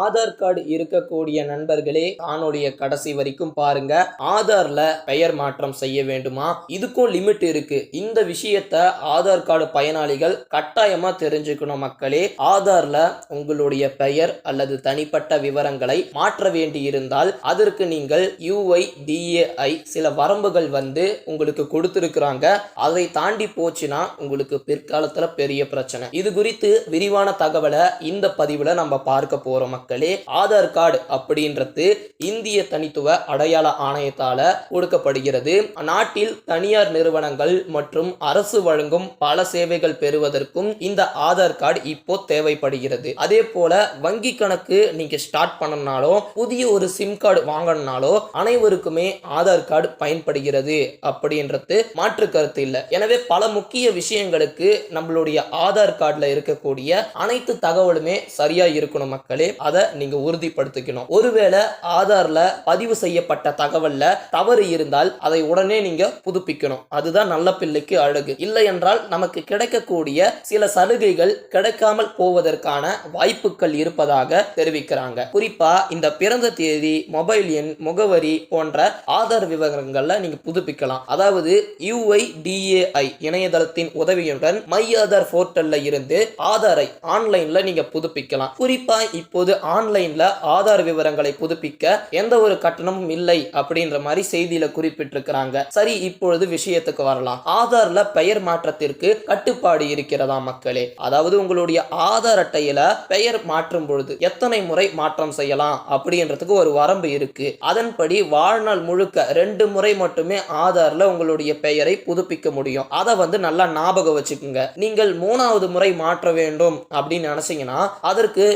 Aadhaar card இருக்கக்கூடிய நண்பர்களே காணொலிய கடைசி வரைக்கும் பாருங்க. ஆதார்ல பெயர் மாற்றம் செய்ய வேண்டுமா? இதுக்கும் லிமிட் இருக்கு. இந்த விஷயத்த ஆதார் கார்டு பயனாளிகள் கட்டாயமா தெரிஞ்சுக்கணும் மக்களே. ஆதார்ல உங்களுடைய பெயர் அல்லது தனிப்பட்ட விவரங்களை மாற்ற வேண்டி இருந்தால் அதற்கு நீங்கள் யூஐ டிஏஐ சில வரம்புகள் வந்து உங்களுக்கு கொடுத்திருக்கிறாங்க. அதை தாண்டி போச்சுன்னா உங்களுக்கு பிற்காலத்துல பெரிய பிரச்சனை. இது குறித்து விரிவான தகவலை இந்த பதிவுல நம்ம பார்க்க போறோம் மக்களே ஆதார் கார்டு அப்படின்றது இந்திய தனித்துவ அடையாள ஆணையத்தால கொடுக்கப்படுகிறது நாட்டில் தனியார் நிறுவனங்கள் மற்றும் அரசு வழங்கும் பல சேவைகள் பெறுவதற்கும் இந்த ஆதார் கார்டு இப்போ தேவைப்படுகிறது. அதே போல வங்கி கணக்கு நீங்க ஸ்டார்ட் பண்ணனாலோ புதிய ஒரு சிம் கார்டு வாங்கணும்னாலோ அனைவருக்குமே ஆதார் கார்டு பயன்படுகிறது அப்படின்றது மாற்று கருத்து இல்லை. எனவே பல முக்கிய விஷயங்களுக்கு நம்மளுடைய ஆதார் கார்டுல இருக்கக்கூடிய அனைத்து தகவலுமே சரியா இருக்கணும் மக்களே. அதை நீங்க உறுதிப்படுத்திக்கணும். ஒருவேளை ஆதார்ல பதிவு செய்யப்பட்ட தகவல்ல தவறு இருந்தால் அதை உடனே நீங்க புதுப்பிக்கணும். அதுதான் நல்ல பிள்ளைக்கு அழகு. இல்லை என்றால் நமக்கு கிடைக்கக்கூடிய சில சலுகைகள் கிடைக்காமல் போவதற்கான வாய்ப்புகள் இருப்பதாக தெரிவிக்கிறாங்க. குறிப்பா இந்த பிறந்த தேதி மொபைல் எண் முகவரி போன்ற ஆதார் விவரங்கள்ல நீங்க புதுப்பிக்கலாம். அதாவது யுஐடிஏஐ இணையதளத்தின் உதவியுடன் மை ஆதார் போர்ட்டல்ல இருந்து ஆதாரை ஆன்லைன்ல நீங்க புதுப்பிக்கலாம். குறிப்பா இப்போது ஆன்லைன்ல ஆதார் விவரங்களை புதுப்பிக்க எந்த ஒரு கட்டணமும் இல்லை அப்படின்ற மாதிரி செய்தியில குறிப்பிட்டிருக்கிறாங்க. சரி இப்பொழுது விஷயத்துக்கு வரலாம். ஆதார்ல பெயர் மாற்றத்திற்கு கட்டுப்பாடு இருக்கிறதா மக்களே? அதாவது உங்களுடைய ஆதார் அட்டையில பெயர் மாற்றும் பொழுது எத்தனை முறை மாற்றம் செய்யலாம் அப்படின்றதுக்கு ஒரு வரம்பு இருக்கு. அதன்படி வாழ்நாள் முழுக்க ரெண்டு முறை மட்டுமே ஆதார்ல உங்களுடைய பெயரை புதுப்பிக்க முடியும். அதை வந்து நல்லா ஞாபகம் வச்சுக்கோங்க. நீங்கள் மூணாவது முறை மாற்ற வேண்டும் அப்படின்னு நினைச்சீங்கன்னா அதற்கு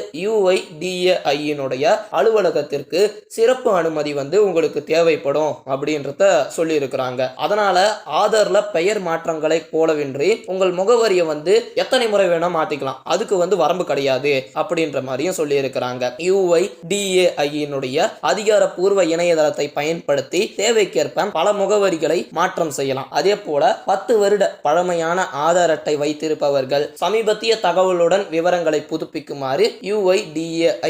யுஐடிஏஐயினுடைய அலுவலகத்திற்கு சிறப்பு அனுமதி வந்து உங்களுக்கு தேவைப்படும் அப்படின்றத சொல்லியிருக்கிறாங்க. அதனால ஆதார்ல பெயர் மாற்றங்களை போலவின்றி உங்கள் முகவரியை வந்து எத்தனை முறை வேணா மாத்திக்கலாம். அதுக்கு வந்து வரம்பு கிடையாது அப்படின்ற மாதிரியும் சொல்லியிருக்கிறாங்க. யுஐடிஏஐயினுடைய அதிகாரப்பூர்வ இணையதளத்தை பயன்படுத்தி தேவைக்கேற்ப பல முகவரிகளை மாற்றம் செய்யலாம். அதே போல பத்து வருட பழமையான ஆதார் அட்டை வைத்திருப்பவர்கள் சமீபத்திய தகவலுடன் விவரங்களை புதுப்பிக்குமாறு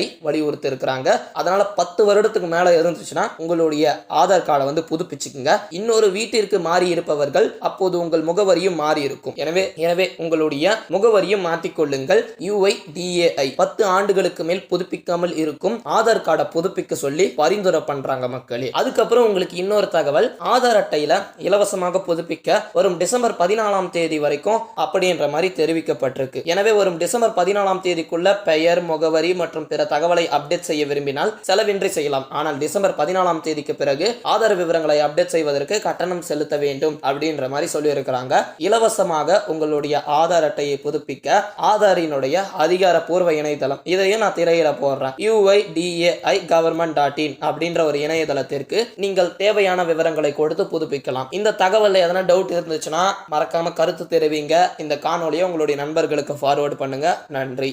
ஐ வலியுறுத்தி இருக்கிறாங்க அதனால பத்து வருடத்துக்கு மேல இருந்துச்சுன்னா உங்களுடைய ஆதார் கார்டை வந்து புதுப்பிச்சுக்குங்க. இன்னொரு வீட்டிற்கு மாறி இருப்பவர்கள் அப்போது உங்கள் முகவரியும் மாறி இருக்கும் எனவே எனவே உங்களுடைய முகவரியும் மாற்றிக்கொள்ளுங்கள். யுஐடிஏஐ பத்து ஆண்டுகளுக்கு மேல் புதுப்பிக்காமல் இருக்கும். ஆதார் கார்டை புதுப்பிக்க சொல்லி பரிந்துரை பண்றாங்க மக்களே. அதுக்கப்புறம் உங்களுக்கு இன்னொரு தகவல். ஆதார் அட்டையில இலவசமாக புதுப்பிக்க வரும் டிசம்பர் பதினாலாம் தேதி வரைக்கும் அப்படின்ற மாதிரி தெரிவிக்கப்பட்டிருக்கு. எனவே வரும் டிசம்பர் பதினாலாம் தேதிக்குள்ள பெயர் முகவரி மற்றும் பிற தகவலை அப்டேட் செய்ய விரும்பினால் செலவின்றி செய்யலாம். ஆனால் டிசம்பர் பதினாலாம் தேதிக்கு பிறகு ஆதார் விவரங்களை அப்டேட் செய்வதற்கு கட்டணம் செலுத்த வேண்டும் அப்படின்ற மாதிரி சொல்லியிருக்கிறாங்க. இலவசமாக உங்களுடைய ஆதார் அட்டையை புதுப்பிக்க ஆதாரினுடைய அதிகாரப்பூர்வ இணையதளம். இதையும் நான் திரையில போடுறேன். யுஐடிஏஐ கவர்மெண்ட் டாட் இன் அப்படின்ற ஒரு இணையதளத்திற்கு நீங்கள் தேவையான விவரங்களை கொடுத்து புதுப்பிக்கலாம். இந்த தகவலில் எதனா டவுட் இருந்துச்சுன்னா மறக்காம கருத்து தெரிவிங்க. இந்த காணொலியை உங்களுடைய நண்பர்களுக்கு ஃபார்வர்டு பண்ணுங்க. நன்றி.